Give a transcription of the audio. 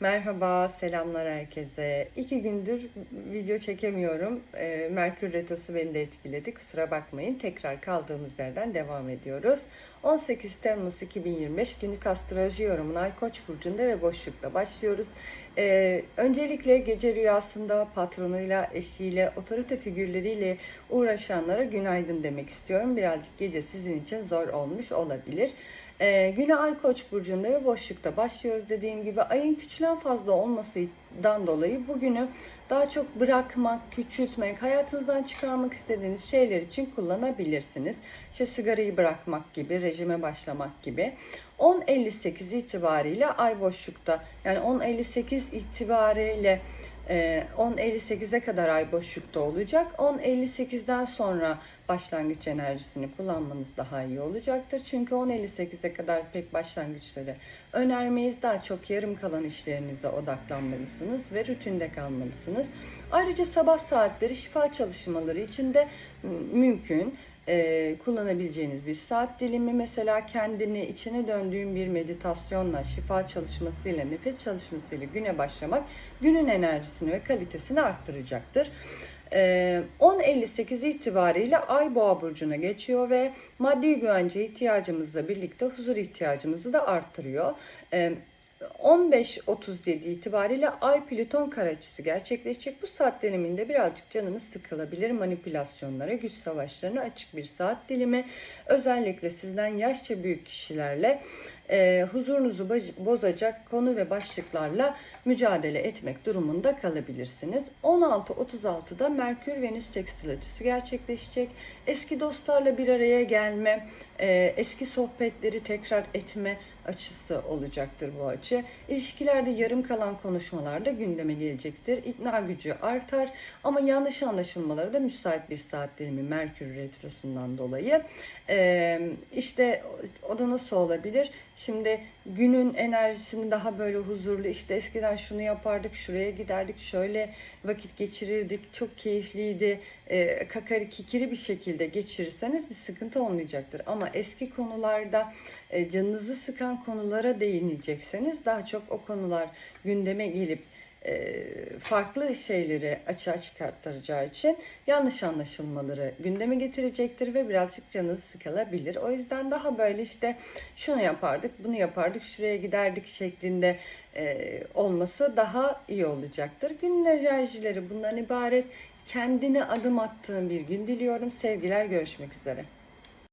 Merhaba, selamlar herkese. İki gündür video çekemiyorum. Ee, Merkür Retrosu beni de etkiledi. Kusura bakmayın. Tekrar kaldığımız yerden devam ediyoruz. 18 Temmuz 2025 günlük astroloji yorumuna Ay Koç burcunda ve boşlukta başlıyoruz. Ee, öncelikle gece rüyasında patronuyla, eşiyle, otorite figürleriyle uğraşanlara günaydın demek istiyorum. Birazcık gece sizin için zor olmuş olabilir. Ee, güne Ay Koç burcunda ve boşlukta başlıyoruz dediğim gibi ayın küçülen fazla olmasından dolayı bugünü daha çok bırakmak, küçültmek, hayatınızdan çıkarmak istediğiniz şeyler için kullanabilirsiniz. İşte sigarayı bırakmak gibi, rejime başlamak gibi. 10.58 itibariyle ay boşlukta yani 10.58 itibariyle 10.58'e kadar ay boşlukta olacak. 10.58'den sonra başlangıç enerjisini kullanmanız daha iyi olacaktır. Çünkü 10.58'e kadar pek başlangıçları önermeyiz. Daha çok yarım kalan işlerinize odaklanmalısınız ve rutinde kalmalısınız. Ayrıca sabah saatleri şifa çalışmaları için de mümkün e, kullanabileceğiniz bir saat dilimi mesela kendini içine döndüğün bir meditasyonla, şifa çalışmasıyla, nefes çalışmasıyla güne başlamak günün enerjisini ve kalitesini arttıracaktır. E, 10.58 itibariyle Ay Boğa burcuna geçiyor ve maddi güvence ihtiyacımızla birlikte huzur ihtiyacımızı da arttırıyor. E, 15.37 itibariyle Ay Plüton kare açısı gerçekleşecek. Bu saat diliminde birazcık canımız sıkılabilir. Manipülasyonlara, güç savaşlarına açık bir saat dilimi. Özellikle sizden yaşça büyük kişilerle e, huzurunuzu bozacak konu ve başlıklarla mücadele etmek durumunda kalabilirsiniz. 16.36'da Merkür Venüs sekstil açısı gerçekleşecek. Eski dostlarla bir araya gelme, e, eski sohbetleri tekrar etme açısı olacaktır bu açı. İlişkilerde yarım kalan konuşmalar da gündeme gelecektir. İkna gücü artar ama yanlış anlaşılmalara da müsait bir saat dilimi Merkür Retrosu'ndan dolayı. Ee, işte o da nasıl olabilir? Şimdi günün enerjisini daha böyle huzurlu işte eskiden şunu yapardık, şuraya giderdik, şöyle vakit geçirirdik, çok keyifliydi, e, kakari kikiri bir şekilde geçirirseniz bir sıkıntı olmayacaktır. Ama eski konularda e, canınızı sıkan konulara değinecekseniz daha çok o konular gündeme gelip farklı şeyleri açığa çıkartacağı için yanlış anlaşılmaları gündeme getirecektir ve birazcık canınız sıkılabilir. O yüzden daha böyle işte şunu yapardık, bunu yapardık, şuraya giderdik şeklinde e, olması daha iyi olacaktır. Günün enerjileri bundan ibaret. Kendine adım attığın bir gün diliyorum. Sevgiler, görüşmek üzere.